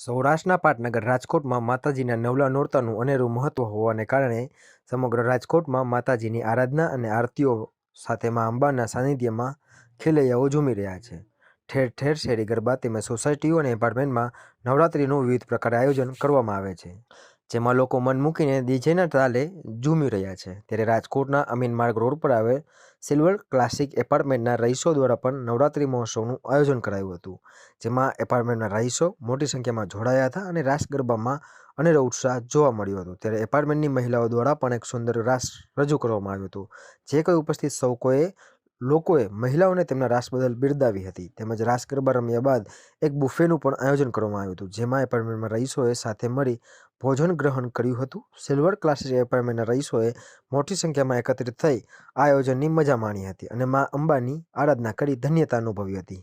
સૌરાષ્ટ્રના પાટનગર રાજકોટમાં માતાજીના નવલા નોરતાનું અનેરું મહત્વ હોવાને કારણે સમગ્ર રાજકોટમાં માતાજીની આરાધના અને આરતીઓ સાથે મા અંબાના સાનિધ્યમાં ખેલૈયાઓ ઝૂમી રહ્યા છે. ઠેર ઠેર શેરી ગરબા તેમજ સોસાયટીઓ અને એપાર્ટમેન્ટમાં નવરાત્રિનું વિવિધ પ્રકારે આયોજન કરવામાં આવે છે. જેમાં લોકો મન મૂકીને ડીજેના તાલે ઝૂમી રહ્યા છે. ત્યારે રાજકોટના અમીન માર્ગ રોડ પર આવેલ સિલ્વર ક્લાસિક એપાર્ટમેન્ટના રહીશો દ્વારા પણ નવરાત્રિ મહોત્સવનું આયોજન કરાયું હતું, જેમાં એપાર્ટમેન્ટના રહીશો મોટી સંખ્યામાં જોડાયા હતા અને રાસ ગરબામાં અનેરો ઉત્સાહ જોવા મળ્યો હતો. ત્યારે એપાર્ટમેન્ટની મહિલાઓ દ્વારા પણ એક સુંદર રાસ રજૂ કરવામાં આવ્યું હતું, જે કોઈ ઉપસ્થિત સૌ કોએ લોકોએ મહિલાઓને તેમના રાસ બદલ બિરદાવી હતી. તેમજ રાસ ગરબા રમ્યા બાદ એક બુફેનું પણ આયોજન કરવામાં આવ્યું હતું, જેમાં એપાર્ટમેન્ટમાં રહીશોએ સાથે મળી ભોજન ગ્રહણ કર્યું હતું. સિલ્વર ક્લાસીસ એપાર્ટમેન્ટના રહીશોએ મોટી સંખ્યામાં એકત્રિત થઈ આ આયોજનની મજા માણી હતી અને મા અંબાની આરાધના કરી ધન્યતા અનુભવી હતી.